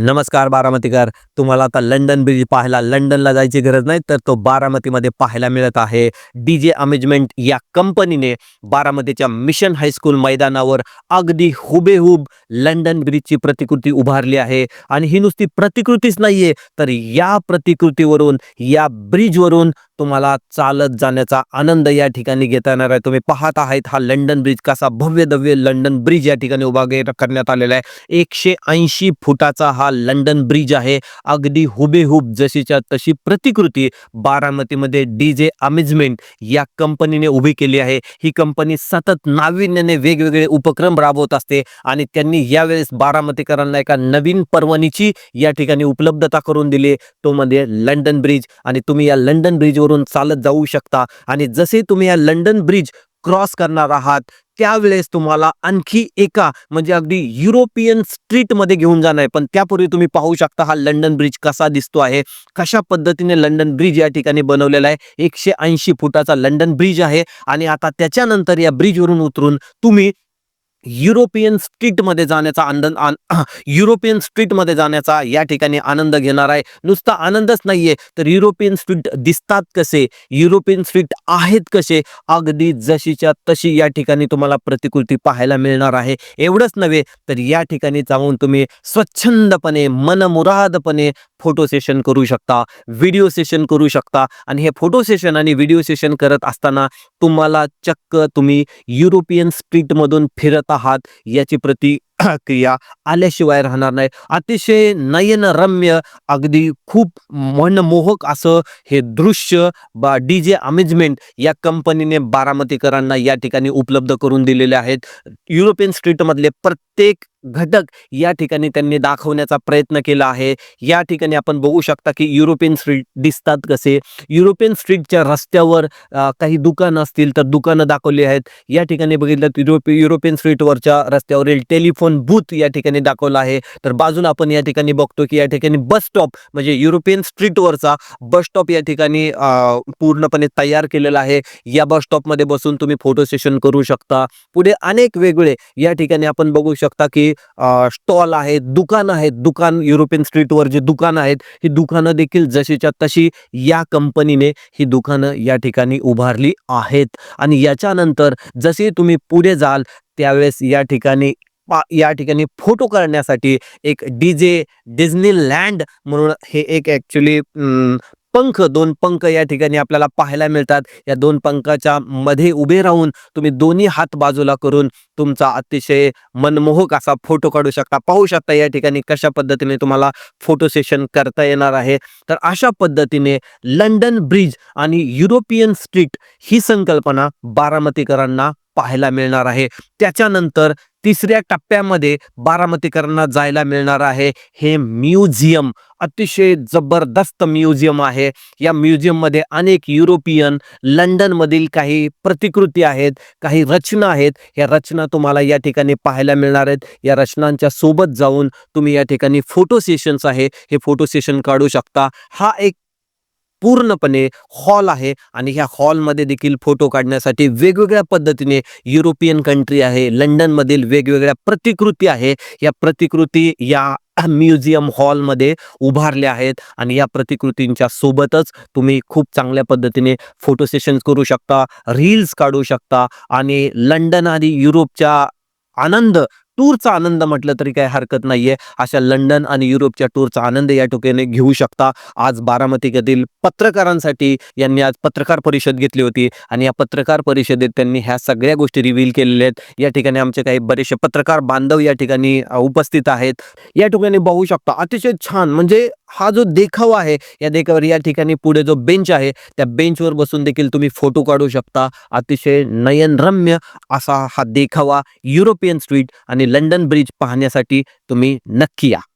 नमस्कार बारामतीकर. तुम्हाला आता लंडन ब्रिज पाहायला लंडनला जायची गरज नाही तर तो बारामतीमध्ये पाहायला मिळत आहे. डी जे अमेजमेंट या कंपनीने बारामतीच्या मिशन हायस्कूल मैदानावर अगदी हुबेहूब लंडन ब्रिजची प्रतिकृती उभारली आहे. आणि ही नुसती प्रतिकृतीच नाहीये तर या प्रतिकृतीवरून या ब्रिजवरून तुम्हाला चालत जाण्याचा आनंद या ठिकाणी घेता येणार आहे. तुम्ही पाहत आहात हा लंडन ब्रिज कसा भव्य दव्य लंडन ब्रिज या ठिकाणी उभा करण्यात आलेला आहे. एकशे ऐंशी फुटाचा हा लंडन ब्रिज आहे. अगदी हुबेहूब जशीच्या तशी प्रतिकृती बारामतीमध्ये डी जे अमेजमेंट या कंपनीने उभी केली आहे. ही कंपनी सतत नाविन्याने वेगवेगळे उपक्रम राबवत असते आणि त्यांनी यावेळेस बारामतीकरांना एका नवीन पर्वणीची या ठिकाणी उपलब्धता करून दिली. तो मध्ये लंडन ब्रिज आणि तुम्ही या लंडन करून चालत जाऊ शकता. आणि जसे तुम्ही या लंडन ब्रिज क्रॉस करणार आहात त्यावेळेस तुम्हाला आणखी एका म्हणजे अगदी युरोपियन स्ट्रीटमध्ये घेऊन जाणार आहे. पण त्यापूर्वी तुम्ही पाहू शकता हा लंडन ब्रिज कसा दिसतो आहे. कशा पद्धतीने लंडन ब्रिज या ठिकाणी बनवलेला आहे. एकशे ऐंशी फुटाचा लंडन ब्रिज आहे. आणि आता त्याच्यानंतर या ब्रिजवरून उतरून तुम्ही युरोपियन स्ट्रीटमध्ये जाण्याचा आनंद आन- युरोपियन स्ट्रीटमध्ये जाण्याचा या ठिकाणी आनंद घेणार आहे. नुसता आनंदच नाहीये तर युरोपियन स्ट्रीट दिसतात कसे? युरोपियन स्ट्रीट आहेत कसे? अगदी जशीच्या तशी या ठिकाणी तुम्हाला प्रतिकृती पाहायला मिळणार आहे. एवढंच नव्हे तर या ठिकाणी जाऊन तुम्ही स्वच्छंदपणे मनमुरादपणे फोटो सेशन करू शकता व्हिडिओ सेशन करू शकता. आणि हे फोटो सेशन आणि व्हिडिओ सेशन करत असताना तुम्हाला चक्क तुम्ही युरोपियन स्ट्रीटमधून फिरत आहात याची क्रिया आल्याशिवाय राहणार नाही. अतिशय नयनरम्य अगदी खूप मनमोहक असं हे दृश्य बा डी जे अमेजमेंट या कंपनीने बारामतीकरांना या ठिकाणी उपलब्ध करून दिलेले आहेत. युरोपियन स्ट्रीटमधले प्रत्येक घटक या ठिकाणी त्यांनी दाखवण्याचा प्रयत्न केला आहे. या ठिकाणी आपण बघू शकता की युरोपियन स्ट्रीट दिसतात कसे. युरोपियन स्ट्रीटच्या रस्त्यावर काही दुकानं असतील तर दुकानं दाखवली आहेत. या ठिकाणी बघितलं तर युरोपियन स्ट्रीटवरच्या रस्त्यावरील टेलिफोन बूथ या ठिकाणी दाखवला आहे. तर बाजूला आपण या ठिकाणी बघतो की या ठिकाणी बस स्टॉप म्हणजे युरोपियन स्ट्रीटवरचा बस स्टॉप या ठिकाणी पूर्णपणे तयार केलेला आहे. या बस स्टॉपमध्ये बसून तुम्ही फोटो सेशन करू शकता. पुढे अनेक वेगवेगळे या ठिकाणी आपण बघू शकता की स्टॉल आहेत दुकान आहेत दुकान युरोपियन स्ट्रीटवर जे दुकान आहेत ही दुकानं देखील जशीच्या तशी या कंपनीने ही दुकानं या ठिकाणी उभारली आहेत. आणि याच्यानंतर जसे तुम्ही पुढे जाल त्यावेळेस या ठिकाणी या ठिकाणी फोटो करण्यासाठी एक डी जे डिझनी लँड म्हणून हे एक ॲक्च्युली पंख दोन पंख या ठिकाणी आपल्याला पाहायला मिळतात. या दोन पंखाच्या मध्ये उभे राहून तुम्ही दोन्ही हात बाजूला करून तुमचा अतिशय मनमोहक असा फोटो काढू शकता. पाहू शकता या ठिकाणी कशा पद्धतीने तुम्हाला फोटो सेशन करता येणार आहे. तर अशा पद्धतीने लंडन ब्रिज आणि युरोपियन स्ट्रीट ही संकल्पना बारामतीकरांना पाहायला मिळणार आहे. त्याच्यानंतर तिसऱ्या टप्प्यामध्ये बारामतीकरांना जायला मिळणार आहे. हे म्युझियम अतिशय जबरदस्त म्युझियम आहे. या म्युझियममध्ये अनेक युरोपियन लंडनमधील काही प्रतिकृती आहेत काही रचना आहेत. या रचना तुम्हाला या ठिकाणी पाहायला मिळणार आहेत. या रचनांच्या सोबत जाऊन तुम्ही या ठिकाणी फोटो सेशन्स आहे. हे फोटो सेशन काढू शकता. हा एक पूर्णपणे हॉल आहे आणि ह्या हॉलमध्ये देखील फोटो काढण्यासाठी वेगवेगळ्या पद्धतीने युरोपियन कंट्री आहे. लंडनमधील वेगवेगळ्या प्रतिकृती आहे. या प्रतिकृती या म्युझियम हॉलमध्ये उभारल्या आहेत आणि या प्रतिकृतींच्या सोबतच तुम्ही खूप चांगल्या पद्धतीने फोटो सेशन्स करू शकता रील्स काढू शकता आणि लंडन आणि युरोपच्या आनंद टूरचा आनंद म्हटलं तरी काही हरकत नाहीये. अशा लंडन आणि युरोपच्या टूरचा आनंद या ठिकाणी घेऊ शकता. आज बारामतीकधील पत्रकारांसाठी यांनी आज पत्रकार परिषद घेतली होती आणि या पत्रकार परिषदेत त्यांनी ह्या सगळ्या गोष्टी रिव्हील केलेल्या आहेत. या ठिकाणी आमचे काही बरेचसे पत्रकार बांधव या ठिकाणी उपस्थित आहेत. या ठिकाणी बघू शकता. अतिशय छान. म्हणजे हा जो देखावा आहे या देखावर या ठिकाणी पुढे जो बेंच आहे त्या बेंचवर बसून देखील तुम्ही फोटो काढू शकता. अतिशय नयनरम्य असा हा देखावा युरोपियन स्ट्रीट आणि लंडन ब्रिज पाहण्यासाठी तुम्ही नक्की या.